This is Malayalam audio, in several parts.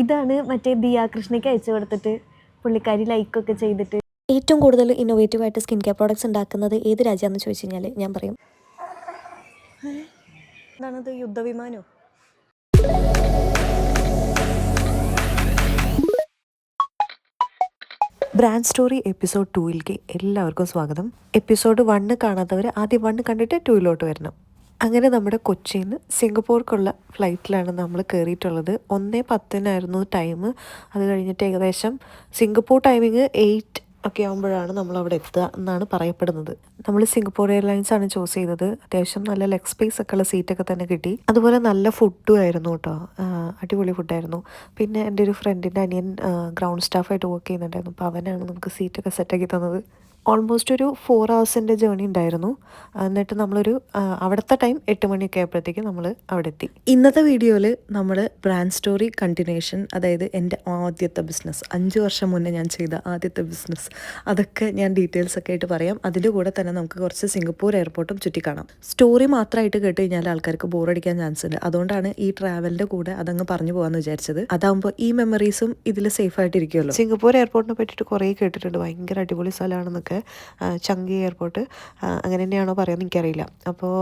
ഇതാണ് മറ്റേ ദിയാ കൃഷ്ണയ്ക്ക് അയച്ചു കൊടുത്തിട്ട് പുള്ളിക്കാരി ലൈക്കൊക്കെ ചെയ്തിട്ട്. ഏറ്റവും കൂടുതൽ ഇന്നോവേറ്റീവ് ആയിട്ട് സ്കിൻ കെയർ പ്രോഡക്ട്സ് ഉണ്ടാക്കുന്നത് ഏത് രാജ്യമാണെന്ന് ചോദിച്ചു കഴിഞ്ഞാൽ ഞാൻ പറയും. എന്താണത് യുദ്ധവിമാനോ? ബ്രാൻഡ് സ്റ്റോറി എപ്പിസോഡ് ടൂയിലേക്ക് എല്ലാവർക്കും സ്വാഗതം. എപ്പിസോഡ് വണ്ണ് കാണാത്തവർ ആദ്യം വണ്ണ് കണ്ടിട്ട് ടൂയിലോട്ട് വരണം. അങ്ങനെ നമ്മുടെ കൊച്ചിയിൽ നിന്ന് സിംഗപ്പൂർക്കുള്ള ഫ്ലൈറ്റിലാണ് നമ്മൾ കയറിയിട്ടുള്ളത്. ഒന്നേ പത്തിനായിരുന്നു ടൈം. അത് കഴിഞ്ഞിട്ട് ഏകദേശം സിംഗപ്പൂർ ടൈമിങ് എയ്റ്റ് ഒക്കെ ആകുമ്പോഴാണ് നമ്മൾ അവിടെ എത്തുക എന്നാണ് പറയപ്പെടുന്നത്. നമ്മൾ സിംഗപ്പൂർ എയർലൈൻസ് ആണ് ചൂസ് ചെയ്തത്. അത്യാവശ്യം നല്ല ലെഗ് സ്പേസ് ഒക്കെ ഉള്ള സീറ്റൊക്കെ തന്നെ കിട്ടി. അതുപോലെ നല്ല ഫുഡും ആയിരുന്നു കേട്ടോ. അടിപൊളി ഫുഡായിരുന്നു പിന്നെ എന്റെ ഒരു ഫ്രണ്ടിന്റെ അനിയൻ ഗ്രൗണ്ട് സ്റ്റാഫായിട്ട് വർക്ക് ചെയ്യുന്നുണ്ടായിരുന്നു. അപ്പോൾ അവനാണ് നമുക്ക് സീറ്റൊക്കെ സെറ്റാക്കി തന്നത്. ഓൾമോസ്റ്റ് ഒരു ഫോർ ഹവേഴ്സിന്റെ ജേണി ഉണ്ടായിരുന്നു. എന്നിട്ട് നമ്മളൊരു അവിടുത്തെ ടൈം എട്ട് മണിയൊക്കെ ആയപ്പോഴത്തേക്കും നമ്മൾ അവിടെ എത്തി ഇന്നത്തെ വീഡിയോയിൽ നമ്മൾ ബ്രാൻഡ് സ്റ്റോറി കണ്ടിന്യൂഷൻ അതായത് എന്റെ ആദ്യത്തെ ബിസിനസ് അഞ്ച് വർഷം മുന്നേ ഞാൻ ചെയ്ത ആദ്യത്തെ ബിസിനസ് അതൊക്കെ ഞാൻ ഡീറ്റെയിൽസ് ഒക്കെ ആയിട്ട് പറയാം. അതിന്റെ കൂടെ തന്നെ നമുക്ക് കുറച്ച് സിംഗപ്പൂർ എയർപോർട്ടും ചുറ്റി കാണാം. സ്റ്റോറി മാത്രമായിട്ട് കേട്ട് കഴിഞ്ഞാൽ ആൾക്കാർക്ക് ബോറടിക്കാൻ ചാൻസ് ഉണ്ട് അതുകൊണ്ടാണ് ഈ ട്രാവലിന്റെ കൂടെ അതങ്ങ് പറഞ്ഞു പോകാമെന്ന് വിചാരിച്ചത്. അതാകുമ്പോൾ ഈ മെമ്മറീസും ഇതിൽ സേഫ് ആയിട്ടിരിക്കുമല്ലോ സിംഗപ്പൂർ എയർപോർട്ടിനെ പറ്റിയിട്ട് കുറേ കേട്ടിട്ടുണ്ട്. ഭയങ്കര അടിപൊളി സ്ഥലമാണെന്നൊക്കെ ആ, ചങ്കി എയർപോർട്ട് അങ്ങനെ തന്നെയാണോ പറയുന്നത് എനിക്കറിയില്ല. അപ്പോൾ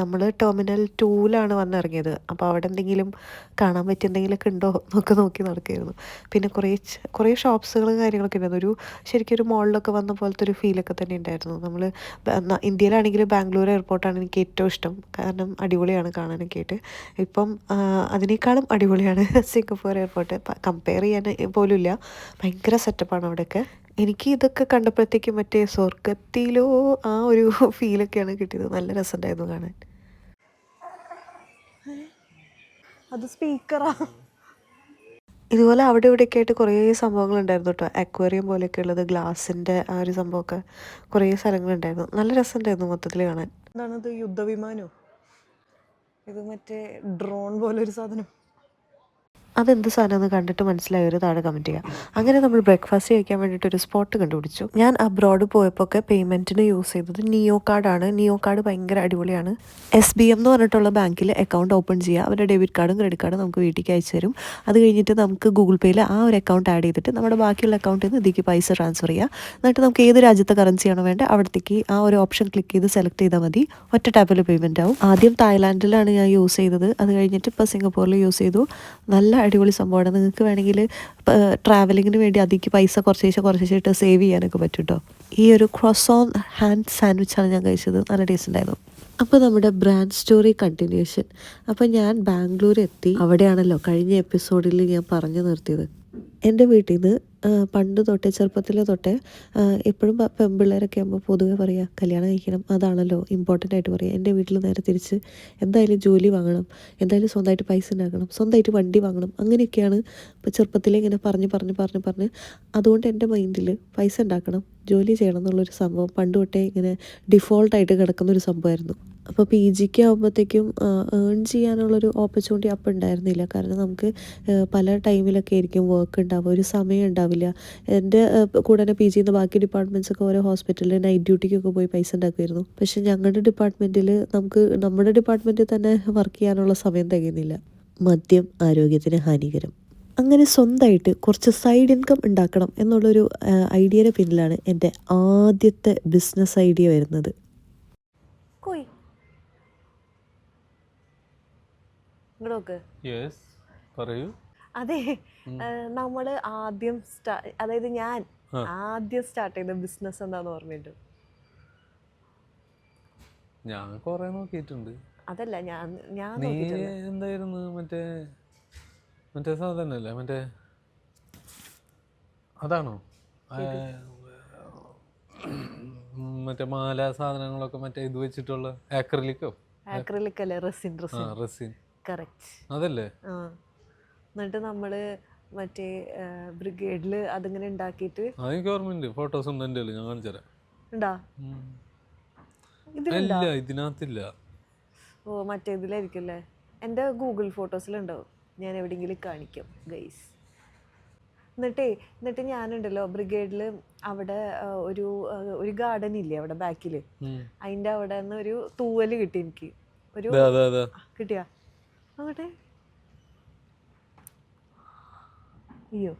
നമ്മൾ ടെർമിനൽ ടൂവിലാണ് വന്നിറങ്ങിയത്. അപ്പോൾ അവിടെ എന്തെങ്കിലും കാണാൻ പറ്റിയ എന്തെങ്കിലുമൊക്കെ ഉണ്ടോ എന്നൊക്കെ നോക്കി നടക്കുകയായിരുന്നു പിന്നെ കുറേ കുറേ ഷോപ്സുകളും കാര്യങ്ങളൊക്കെ ഉണ്ടായിരുന്നു. ഒരു ശരിക്കും ഒരു മോളിലൊക്കെ വന്ന പോലത്തെ ഒരു ഫീലൊക്കെ തന്നെ ഉണ്ടായിരുന്നു. നമ്മൾ ഇന്ത്യയിലാണെങ്കിൽ ബാംഗ്ലൂർ എയർപോർട്ടാണ് എനിക്ക് ഏറ്റവും ഇഷ്ടം. കാരണം അടിപൊളിയാണ് കാണാനൊക്കെ ആയിട്ട്. ഇപ്പം അതിനേക്കാളും അടിപൊളിയാണ് സിംഗപ്പൂർ എയർപോർട്ട് കമ്പയർ ചെയ്യാൻ പോലും ഇല്ല ഭയങ്കര സെറ്റപ്പാണ് അവിടെയൊക്കെ. എനിക്ക് ഇതൊക്കെ കണ്ടപ്പോഴത്തേക്കും മറ്റേ സ്വർഗത്തിലോ ആ ഒരു ഫീലൊക്കെയാണ് കിട്ടിയത്. നല്ല രസമുണ്ടായിരുന്നു കാണാൻ. അത് സ്പീക്കറാ. ഇതുപോലെ അവിടെ ഇവിടെയൊക്കെ ആയിട്ട് കുറേ സംഭവങ്ങൾ ഉണ്ടായിരുന്നു കേട്ടോ. അക്വേറിയം പോലെയൊക്കെ ഉള്ളത് ഗ്ലാസിന്റെ ആ ഒരു സംഭവമൊക്കെ കുറേ സ്ഥലങ്ങളുണ്ടായിരുന്നു. നല്ല രസമുണ്ടായിരുന്നു മൊത്തത്തിൽ കാണാൻ. എന്താണത് യുദ്ധവിമാനോ? ഇത് മറ്റേ ഡ്രോൺ പോലെ ഒരു സാധനം. അതെന്ത് സാധനമെന്ന് കണ്ടിട്ട് മനസ്സിലായവർ താഴെ കമന്റ് ചെയ്യുക. അങ്ങനെ നമ്മൾ ബ്രേക്ക്ഫാസ്റ്റ് കഴിക്കാൻ വേണ്ടിയിട്ട് ഒരു സ്പോട്ട് കണ്ടുപിടിച്ചു. ഞാൻ അബ്രോഡ് പോയപ്പോൾ ഒക്കെ പേയ്മെന്റിന് യൂസ് ചെയ്തത് നിയോ കാർഡാണ് നിയോ കാർഡ് ഭയങ്കര അടിപൊളിയാണ്. എസ് ബി എം എന്ന് പറഞ്ഞിട്ടുള്ള ബാങ്കിൽ അക്കൗണ്ട് ഓപ്പൺ ചെയ്യുക. അവരുടെ ഡെബിറ്റ് കാർഡും ക്രെഡിറ്റ് കാർഡും നമുക്ക് വീട്ടിലേക്ക് അയച്ചു തരും. അത് കഴിഞ്ഞിട്ട് നമുക്ക് ഗൂഗിൾ പേയിൽ ആ ഒരു അക്കൗണ്ട് ആഡ് ചെയ്തിട്ട് നമ്മുടെ ബാക്കിയുള്ള അക്കൗണ്ടിൽ നിന്ന് ഇതിലേക്ക് പൈസ ട്രാൻസ്ഫർ ചെയ്യുക. എന്നിട്ട് നമുക്ക് ഏത് രാജ്യത്തെ കറൻസിയാണോ വേണ്ടത് അവിടത്തേക്ക് ആ ഒരു ഓപ്ഷൻ ക്ലിക്ക് ചെയ്ത് സെലക്ട് ചെയ്താൽ മതി. ഒറ്റ ടാപ്പിൽ പേയ്മെന്റ് ആവും. ആദ്യം തായ്ലാൻഡിലാണ് ഞാൻ യൂസ് ചെയ്തത്. അത് കഴിഞ്ഞിട്ട് ഇപ്പോൾ സിംഗപ്പൂരിൽ യൂസ് ചെയ്തു. നല്ല അടിപൊളി സംഭവമാണ്. നിങ്ങൾക്ക് വേണമെങ്കിൽ ട്രാവലിങ്ങിന് വേണ്ടി അധികം പൈസ കുറച്ചേശ്ശെ കുറച്ചേശ്ശായിട്ട് സേവ് ചെയ്യാനൊക്കെ പറ്റും കേട്ടോ ഈ ഒരു ക്രോസ് ഓൺ ഹാൻഡ് സാൻഡ്വിച്ചാണ് ഞാൻ കഴിച്ചത്. നല്ല ടേസ്റ്റ് ഉണ്ടായിരുന്നു. അപ്പോൾ നമ്മുടെ ബ്രാൻഡ് സ്റ്റോറി കണ്ടിന്യൂഷൻ അപ്പോൾ ഞാൻ ബാംഗ്ലൂർ എത്തി അവിടെയാണല്ലോ കഴിഞ്ഞ എപ്പിസോഡിൽ ഞാൻ പറഞ്ഞു നിർത്തിയത്. എന്റെ വീട്ടിൽ നിന്ന് പണ്ട് തൊട്ടേ ചെറുപ്പത്തിൽ തൊട്ടേ എപ്പോഴും പെൺപിള്ളേരൊക്കെ ആകുമ്പോൾ പൊതുവെ പറയുക കല്യാണം കഴിക്കണം. അതാണല്ലോ ഇമ്പോർട്ടന്റ് ആയിട്ട് പറയുക എന്റെ വീട്ടിൽ നേരെ തിരിച്ച് എന്തായാലും ജോലി വാങ്ങണം എന്തായാലും സ്വന്തമായിട്ട് പൈസ ഉണ്ടാക്കണം സ്വന്തമായിട്ട് വണ്ടി വാങ്ങണം അങ്ങനെയൊക്കെയാണ് ഇപ്പോൾ ചെറുപ്പത്തിലേ ഇങ്ങനെ പറഞ്ഞ് പറഞ്ഞ് പറഞ്ഞ് പറഞ്ഞ്. അതുകൊണ്ട് എന്റെ മൈൻഡിൽ പൈസ ഉണ്ടാക്കണം ജോലി ചെയ്യണം എന്നുള്ളൊരു സംഭവം പണ്ട് തൊട്ടേ ഇങ്ങനെ ഡിഫോൾട്ടായിട്ട് കിടക്കുന്നൊരു സംഭവമായിരുന്നു. അപ്പോൾ പി ജിക്ക് ആകുമ്പോഴത്തേക്കും ഏൺ ചെയ്യാനുള്ളൊരു ഓപ്പർച്യൂണിറ്റി അപ്പം ഉണ്ടായിരുന്നില്ല കാരണം നമുക്ക് പല ടൈമിലൊക്കെ ആയിരിക്കും വർക്ക് ഉണ്ടാവുക ഒരു സമയം ഉണ്ടാവില്ല എന്റെ കൂടെ തന്നെ പി ജിന്ന് ബാക്കി ഡിപ്പാർട്ട്മെന്റ്സൊക്കെ ഓരോ ഹോസ്പിറ്റലിൽ നൈറ്റ് ഡ്യൂട്ടിക്കൊക്കെ പോയി പൈസ ഉണ്ടാക്കുമായിരുന്നു പക്ഷേ ഞങ്ങളുടെ ഡിപ്പാർട്ട്മെന്റിൽ നമുക്ക് നമ്മുടെ ഡിപ്പാർട്ട്മെന്റിൽ തന്നെ വർക്ക് ചെയ്യാനുള്ള സമയം തികയുന്നില്ല. മദ്യം ആരോഗ്യത്തിന് ഹാനികരം. അങ്ങനെ സ്വന്തമായിട്ട് കുറച്ച് സൈഡ് ഇൻകം ഉണ്ടാക്കണം എന്നുള്ളൊരു ഐഡിയയുടെ പിന്നിലാണ് എന്റെ ആദ്യത്തെ ബിസിനസ് ഐഡിയ വരുന്നത്. ഇങ്ങോട്ട് യെസ് പറയൂ. അതെ നമ്മൾ ആദ്യം അതായത് ഞാൻ ആദ്യം സ്റ്റാർട്ട് ചെയ്ത ബിസിനസ് എന്താന്ന് ഓർമ്മയുണ്ട്? ഞാൻ കൊറേ നോക്കിയിട്ടുണ്ട്. അതല്ല ഞാൻ ഞാൻ നീ എന്തായിരുന്നു മറ്റേ മറ്റേ സാധനല്ലേ മറ്റേ അതാണോ? മറ്റേ മാല സാധനങ്ങളൊക്കെ മറ്റേ ഇത് വെച്ചിട്ടുള്ള ആക്രലിക്കോ ആക്രിലിക് അല്ലേ റെസിൻ റെസിൻ കറക്റ്റ്. അതല്ലേ? എന്നിട്ട് നമ്മൾ മറ്റേ ബ്രിഗേഡിൽ അതിങ്ങനെ ഉണ്ടാക്കിയിട്ട് ഓർമ്മയുണ്ട്. ഫോട്ടോസ് ഉണ്ട് എന്റെ ഞാൻ കാണിച്ചു തരാം. ഉണ്ടാ? ഉം. ഇല്ല ഇതിനകത്തില്ല. ഓ മറ്റേതിലായിരിക്കും അല്ലേ എന്റെ ഗൂഗിൾ ഫോട്ടോസിലുണ്ടാവും. ഞാൻ എവിടെയെങ്കിലും കാണിക്കും ഗൈസ് എന്നിട്ടേ എന്നിട്ട് ഞാനുണ്ടല്ലോ ബ്രിഗേഡിൽ അവിടെ ഒരു ഒരു ഗാർഡൻ ഇല്ലേ അവിടെ ബാക്കിൽ. അതിന്റെ അവിടെ നിന്ന് ഒരു തൂവൽ കിട്ടി എനിക്ക്. ഒരു. കിട്ടിയാ? അങ്ങോട്ടെ അയ്യോ.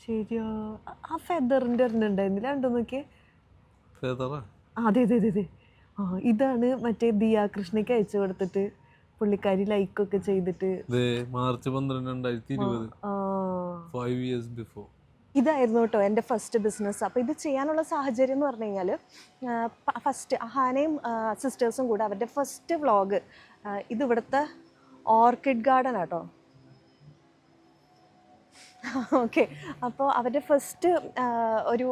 ശരിയോ. ആ- ഫെദറിന്റെ ഒരെണ്ണം ഉണ്ടായിരുന്നില്ല? ഉണ്ടോ നോക്കിയേ. അതെ അതെ അതെ അതെ. ആ ഇതാണ് മറ്റേ ദിയാ കൃഷ്ണയ്ക്ക് അയച്ചു കൊടുത്തിട്ട് പുള്ളിക്കാരി ലൈക്കൊക്കെ ചെയ്തിട്ട്. മാർച്ച് പന്ത്രണ്ട് രണ്ടായിരത്തി ഇരുപത്. ഫൈവ് ഇയേഴ്സ് ബിഫോർ ഇതായിരുന്നു കേട്ടോ എന്റെ ഫസ്റ്റ് ബിസിനസ് അപ്പോൾ ഇത് ചെയ്യാനുള്ള സാഹചര്യം എന്ന് പറഞ്ഞു കഴിഞ്ഞാൽ ഫസ്റ്റ് അഹാനയും സിസ്റ്റേഴ്സും കൂടെ അവരുടെ ഫസ്റ്റ് വ്ളോഗ് ഇതിവിടുത്തെ ഓർക്കിഡ് ഗാർഡൻ ആട്ടോ ഓക്കെ അപ്പോൾ അവരുടെ ഫസ്റ്റ് ഒരു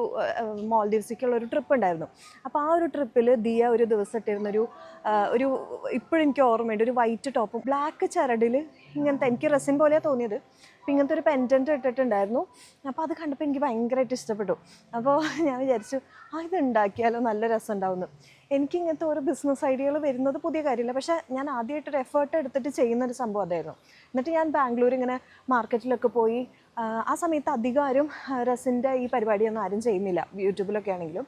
മോൾഡീവ്സിലേക്കുള്ള ഒരു ട്രിപ്പ് ഉണ്ടായിരുന്നു. അപ്പോൾ ആ ഒരു ട്രിപ്പിൽ ദിയ ഒരു ദിവസം ഇട്ടിരുന്നൊരു ഒരു ഇപ്പോഴും എനിക്ക് ഓർമ്മയുണ്ട്. ഒരു വൈറ്റ് ടോപ്പ് ബ്ലാക്ക് ചരടിൽ ഇങ്ങനത്തെ എനിക്ക് റെസിൻ പോലെയാണ് തോന്നിയത്. അപ്പോൾ ഇങ്ങനത്തെ ഒരു പെന്റന്റ് ഇട്ടിട്ടുണ്ടായിരുന്നു. അപ്പോൾ അത് കണ്ടപ്പോൾ എനിക്ക് ഭയങ്കരമായിട്ട് ഇഷ്ടപ്പെട്ടു. അപ്പോൾ ഞാൻ വിചാരിച്ചു ആ ഇത് ഉണ്ടാക്കിയാലോ നല്ല രസം ഉണ്ടാവുന്നു. എനിക്ക് ഇങ്ങനത്തെ ഓരോ ബിസിനസ് ഐഡിയകൾ വരുന്നത് പുതിയ കാര്യമില്ല. പക്ഷേ ഞാൻ ആദ്യമായിട്ടൊരു എഫേർട്ട് എടുത്തിട്ട് ചെയ്യുന്നൊരു സംഭവം അതായിരുന്നു. എന്നിട്ട് ഞാൻ ബാംഗ്ലൂർ ഇങ്ങനെ മാർക്കറ്റിലൊക്കെ പോയി ആ, സമയത്ത് അധികം ആരും റസിന്റെ ഈ പരിപാടിയൊന്നും ആരും ചെയ്യുന്നില്ല. യൂട്യൂബിലൊക്കെ ആണെങ്കിലും.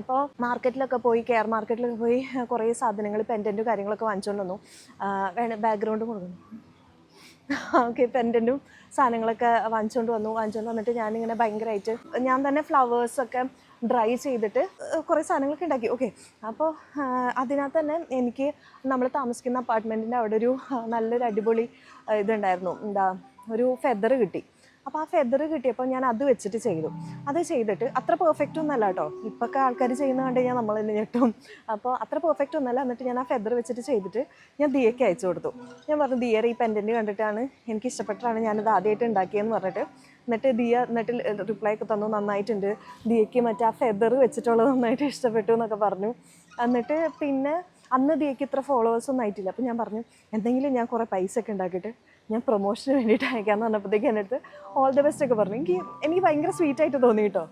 അപ്പോൾ മാർക്കറ്റിലൊക്കെ പോയി കെയർ മാർക്കറ്റിലൊക്കെ പോയി കുറേ സാധനങ്ങൾ പെന്റന്റും കാര്യങ്ങളൊക്കെ വാങ്ങിച്ചുകൊണ്ട് വന്നു. വേണം ബാക്ക്ഗ്രൗണ്ട് കൊടുക്കുന്നു ഓക്കെ പെന്റന്റും സാധനങ്ങളൊക്കെ വാങ്ങിച്ചുകൊണ്ട് വന്നു. വാങ്ങിച്ചുകൊണ്ട് വന്നിട്ട് ഞാനിങ്ങനെ ഭയങ്കരമായിട്ട് ഞാൻ തന്നെ ഫ്ലവേഴ്സൊക്കെ ഡ്രൈ ചെയ്തിട്ട് കുറേ സാധനങ്ങളൊക്കെ ഉണ്ടാക്കി. ഓക്കെ അപ്പോൾ അതിനകത്ത് തന്നെ എനിക്ക് നമ്മൾ താമസിക്കുന്ന അപ്പാർട്ട്മെന്റിന്റെ അവിടെ ഒരു നല്ലൊരു അടിപൊളി ഇതുണ്ടായിരുന്നു. എന്താ ഒരു ഫെദർ കിട്ടി. അപ്പോൾ ആ ഫെദർ കിട്ടിയപ്പോൾ ഞാൻ അത് വെച്ചിട്ട് ചെയ്തു. അത് ചെയ്തിട്ട് അത്ര പെർഫെക്റ്റ് ഒന്നല്ല കേട്ടോ ഇപ്പൊക്കെ ആൾക്കാർ ചെയ്യുന്ന കണ്ട് കഴിഞ്ഞാൽ നമ്മൾ തന്നെ ഞെട്ടും അപ്പോൾ അത്ര പെർഫെക്റ്റ് ഒന്നല്ല. എന്നിട്ട് ഞാൻ ആ ഫെദർ വെച്ചിട്ട് ചെയ്തിട്ട് ഞാൻ ദിയയ്ക്ക് അയച്ചു കൊടുത്തു. ഞാൻ പറഞ്ഞു ദിയർ ഈ പെൻഡന്റ് കണ്ടിട്ടാണ് എനിക്ക് ഇഷ്ടപ്പെട്ടാണ് ഞാനത് ആദ്യമായിട്ട് ഉണ്ടാക്കിയെന്ന് പറഞ്ഞിട്ട്. എന്നിട്ട് ദിയ എന്നിട്ട് റിപ്ലൈ ഒക്കെ തന്നു നന്നായിട്ടുണ്ട്. ദിയയ്ക്ക് മറ്റേ ആ ഫെദർ വെച്ചിട്ടുള്ളത് നന്നായിട്ട് ഇഷ്ടപ്പെട്ടു എന്നൊക്കെ പറഞ്ഞു. എന്നിട്ട് പിന്നെ അന്ന് ദിയയ്ക്ക് ഇത്ര ഫോളോവേഴ്സ് ഒന്നും ആയിട്ടില്ല. അപ്പോൾ ഞാൻ പറഞ്ഞു എന്തെങ്കിലും ഞാൻ കുറേ പൈസ ഒക്കെ ഉണ്ടാക്കിയിട്ട് ഞാൻ പ്രൊമോഷന് വേണ്ടിയിട്ട് അയക്കാമെന്ന് പറഞ്ഞപ്പോഴത്തേക്ക് എന്റെ അടുത്ത് ഓൾ ദി ബെസ്റ്റ് ഒക്കെ പറഞ്ഞു. എനിക്ക് എനിക്ക് ഭയങ്കര സ്വീറ്റ് ആയിട്ട് തോന്നി കേട്ടോ.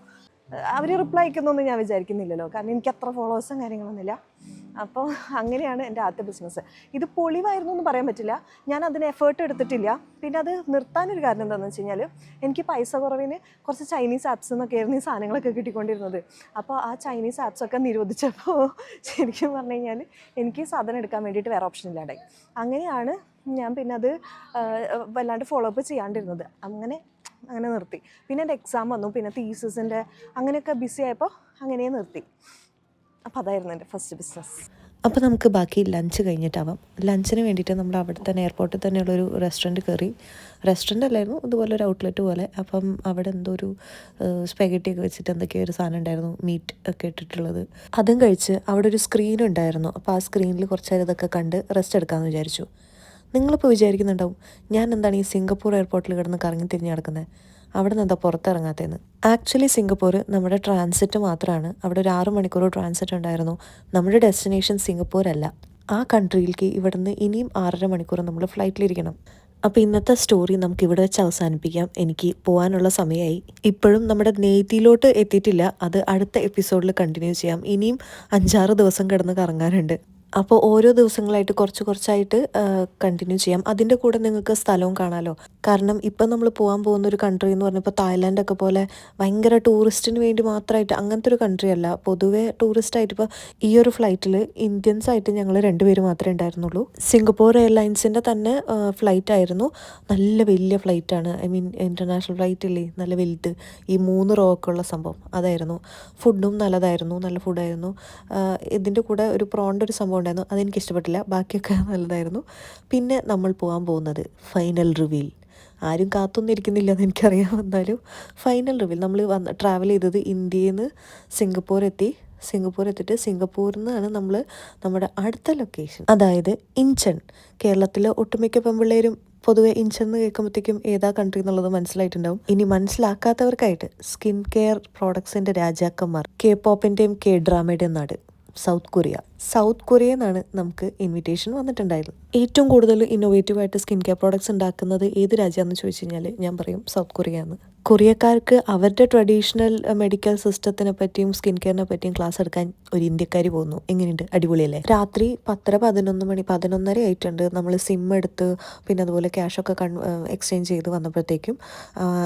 അവർ റിപ്ലൈ അയക്കുന്നൊന്നും ഞാൻ വിചാരിക്കുന്നില്ലല്ലോ. കാരണം എനിക്ക് അത്ര ഫോളോവേഴ്സും കാര്യങ്ങളൊന്നുമില്ല. അപ്പോൾ അങ്ങനെയാണ് എന്റെ ആദ്യത്തെ ബിസിനസ് ഇത് പൊളിവായിരുന്നു എന്ന് പറയാൻ പറ്റില്ല. ഞാൻ അതിന് എഫേർട്ട് എടുത്തിട്ടില്ല. പിന്നെ അത് നിർത്താനൊരു കാരണം എന്താണെന്ന് വെച്ച് കഴിഞ്ഞാൽ എനിക്ക് പൈസ കുറവിന് കുറച്ച് ചൈനീസ് ആപ്സ് എന്നൊക്കെ ആയിരുന്നു ഈ സാധനങ്ങളൊക്കെ കിട്ടിക്കൊണ്ടിരുന്നത്. അപ്പോൾ ആ ചൈനീസ് ആപ്സൊക്കെ നിരോധിച്ചപ്പോൾ ശരിക്കും പറഞ്ഞു കഴിഞ്ഞാൽ എനിക്ക് സാധനം എടുക്കാൻ വേണ്ടിയിട്ട് വേറെ ഓപ്ഷൻ ഇല്ലാണ്ടായി. അങ്ങനെയാണ് ഞാൻ പിന്നെ അത് വല്ലാണ്ട് ഫോളോ അപ്പ് ചെയ്യാണ്ടിരുന്നത്. അങ്ങനെ അങ്ങനെ നിർത്തി. പിന്നെ എന്റെ എക്സാം വന്നു. പിന്നെ തീസിസിന്റെ അങ്ങനെയൊക്കെ ബിസി ആയപ്പോൾ അങ്ങനെ നിർത്തി. അപ്പോൾ അതായിരുന്നു എന്റെ ഫസ്റ്റ് ബിസിനസ് അപ്പോൾ നമുക്ക് ബാക്കി ലഞ്ച് കഴിഞ്ഞിട്ടാവാം. ലഞ്ചിന് വേണ്ടിയിട്ട് നമ്മൾ അവിടെ തന്നെ എയർപോർട്ടിൽ തന്നെയുള്ളൊരു റെസ്റ്റോറന്റ് കയറി. റെസ്റ്റോറന്റ് അല്ലായിരുന്നു ഇതുപോലെ ഒരു ഔട്ട്ലെറ്റ് പോലെ. അപ്പം അവിടെ എന്തോ ഒരു സ്പെഗറ്റി ഒക്കെ വെച്ചിട്ട് എന്തൊക്കെയോ ഒരു സാധനം ഉണ്ടായിരുന്നു മീറ്റ് ഒക്കെ ഇട്ടിട്ടുള്ളത്. അതും കഴിച്ച് അവിടെ ഒരു സ്ക്രീൻ ഉണ്ടായിരുന്നു. അപ്പോൾ ആ സ്ക്രീനിൽ കുറച്ച് നേരം ഇതൊക്കെ കണ്ട് റെസ്റ്റ് എടുക്കാമെന്ന് വിചാരിച്ചു. നിങ്ങളിപ്പോൾ വിചാരിക്കുന്നുണ്ടാവും ഞാൻ എന്താണ് ഈ സിംഗപ്പൂർ എയർപോർട്ടിൽ കിടന്ന് കറങ്ങി തിരിഞ്ഞ് നടക്കുന്നത് അവിടെ നിന്ന് പുറത്തിറങ്ങാത്തതെന്ന്. ആക്ച്വലി സിംഗപ്പൂർ നമ്മുടെ ട്രാൻസിറ്റ് മാത്രമാണ് അവിടെ ഒരു ആറ് മണിക്കൂർ ട്രാൻസിറ്റ് ഉണ്ടായിരുന്നു. നമ്മുടെ ഡെസ്റ്റിനേഷൻ സിംഗപ്പൂർ അല്ല ആ കൺട്രിയിലേക്ക് ഇവിടുന്ന് ഇനിയും ആറര മണിക്കൂർ നമ്മൾ ഫ്ലൈറ്റിലിരിക്കണം അപ്പോൾ ഇന്നത്തെ സ്റ്റോറി നമുക്ക് ഇവിടെ വെച്ച് അവസാനിപ്പിക്കാം. എനിക്ക് പോകാനുള്ള സമയമായി ഇപ്പോഴും നമ്മുടെ നെയ്ത്തിയിലോട്ട് എത്തിയിട്ടില്ല. അത് അടുത്ത എപ്പിസോഡിൽ കണ്ടിന്യൂ ചെയ്യാം. ഇനിയും അഞ്ചാറ് ദിവസം കിടന്ന് കറങ്ങാനുണ്ട്. അപ്പോൾ ഓരോ ദിവസങ്ങളായിട്ട് കുറച്ച് കുറച്ചായിട്ട് കണ്ടിന്യൂ ചെയ്യാം. അതിന്റെ കൂടെ നിങ്ങൾക്ക് സ്ഥലവും കാണാമല്ലോ കാരണം ഇപ്പം നമ്മൾ പോകാൻ പോകുന്ന ഒരു കൺട്രി എന്ന് പറഞ്ഞപ്പോൾ തായ്ലാൻഡൊക്കെ പോലെ ഭയങ്കര ടൂറിസ്റ്റിന് വേണ്ടി മാത്രമായിട്ട് അങ്ങനത്തെ ഒരു കൺട്രി അല്ല. പൊതുവേ ടൂറിസ്റ്റായിട്ട് ഇപ്പോൾ ഈ ഒരു ഫ്ലൈറ്റിൽ ഇന്ത്യൻസ് ആയിട്ട് ഞങ്ങൾ രണ്ടുപേര് മാത്രമേ ഉണ്ടായിരുന്നുള്ളൂ. സിംഗപ്പൂർ എയർലൈൻസിന്റെ തന്നെ ഫ്ലൈറ്റ് ആയിരുന്നു. നല്ല വലിയ ഫ്ലൈറ്റാണ് ഐ മീൻ ഇന്റർനാഷണൽ ഫ്ലൈറ്റ് ഇല്ലേ? നല്ല വലുത്. ഈ മൂന്ന് റോ ഒക്കെ ഉള്ള സംഭവം. അതായിരുന്നു. ഫുഡും നല്ലതായിരുന്നു. നല്ല ഫുഡായിരുന്നു ഇതിന്റെ കൂടെ ഒരു പ്രോണിന്റെ ഒരു സംഭവം ഉണ്ടായിരുന്നു. അതെനിക്ക് ഇഷ്ടപ്പെട്ടില്ല ബാക്കിയൊക്കെ നല്ലതായിരുന്നു. പിന്നെ നമ്മൾ പോകാൻ പോകുന്നത് ഫൈനൽ റിവീൽ ആരും കാത്തൊന്നും ഇരിക്കുന്നില്ല എന്ന് എനിക്കറിയാം. എന്നാലും ഫൈനൽ റിവീൽ നമ്മൾ വന്ന് ട്രാവൽ ചെയ്തത് ഇന്ത്യയിൽ നിന്ന് സിംഗപ്പൂർ എത്തി. സിംഗപ്പൂർ എത്തിയിട്ട് സിംഗപ്പൂരിൽ നിന്നാണ് നമ്മൾ നമ്മുടെ അടുത്ത ലൊക്കേഷൻ അതായത് ഇഞ്ചൺ കേരളത്തിലെ ഒട്ടുമിക്ക പെൺപിള്ളേരും പൊതുവെ ഇഞ്ചൺ എന്ന് കേൾക്കുമ്പോഴത്തേക്കും ഏതാ കൺട്രി എന്നുള്ളത് മനസ്സിലായിട്ടുണ്ടാവും. ഇനി മനസ്സിലാക്കാത്തവർക്കായിട്ട് സ്കിൻ കെയർ പ്രോഡക്ട്സിന്റെ രാജാക്കന്മാർ കെ പോപ്പിന്റെയും കെ ഡ്രാമയുടെയും നാട്. South Korea. സൗത്ത് കൊറിയയിൽ നിന്നാണ് നമുക്ക് ഇൻവിറ്റേഷൻ വന്നിട്ടുണ്ടായിരുന്നത്. ഏറ്റവും കൂടുതൽ ഇന്നോവേറ്റീവ് ആയിട്ട് സ്കിൻ കെയർ പ്രോഡക്ട്സ് ഉണ്ടാക്കുന്നത് ഏത് രാജ്യമാണെന്ന് ചോദിച്ചു കഴിഞ്ഞാൽ ഞാൻ പറയും സൗത്ത് കൊറിയ എന്ന് കൊറിയക്കാർക്ക് അവരുടെ ട്രഡീഷണൽ മെഡിക്കൽ സിസ്റ്റത്തിനെ പറ്റിയും സ്കിൻ കെയറിനെ പറ്റിയും ക്ലാസ് എടുക്കാൻ ഒരു ഇന്ത്യക്കാർ പോകുന്നു. എങ്ങനെയുണ്ട്? അടിപൊളിയല്ലേ? രാത്രി പത്തര പതിനൊന്ന് മണി പതിനൊന്നര ആയിട്ടുണ്ട്. നമ്മൾ സിം എടുത്ത് പിന്നെ അതുപോലെ ക്യാഷൊക്കെ കൺ എക്സ്ചേഞ്ച് ചെയ്ത് വന്നപ്പോഴത്തേക്കും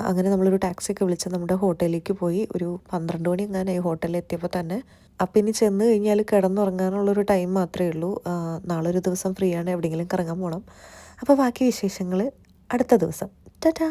അങ്ങനെ നമ്മളൊരു ടാക്സി ഒക്കെ വിളിച്ച് നമ്മുടെ ഹോട്ടലിലേക്ക് പോയി. ഒരു പന്ത്രണ്ട് മണി എങ്ങാനായി ഹോട്ടലിൽ എത്തിയപ്പോൾ തന്നെ. അപ്പം ഇനി ചെന്ന് കഴിഞ്ഞാൽ കിടന്നുറങ്ങാനുള്ളൊരു ടൈം മാത്രമേ ഉള്ളൂ. നാളെ ഒരു ദിവസം ഫ്രീ ആണ്. എവിടെയെങ്കിലും കറങ്ങാൻ പോകണം അപ്പോൾ ബാക്കി വിശേഷങ്ങൾ അടുത്ത ദിവസം. ടാറ്റാ!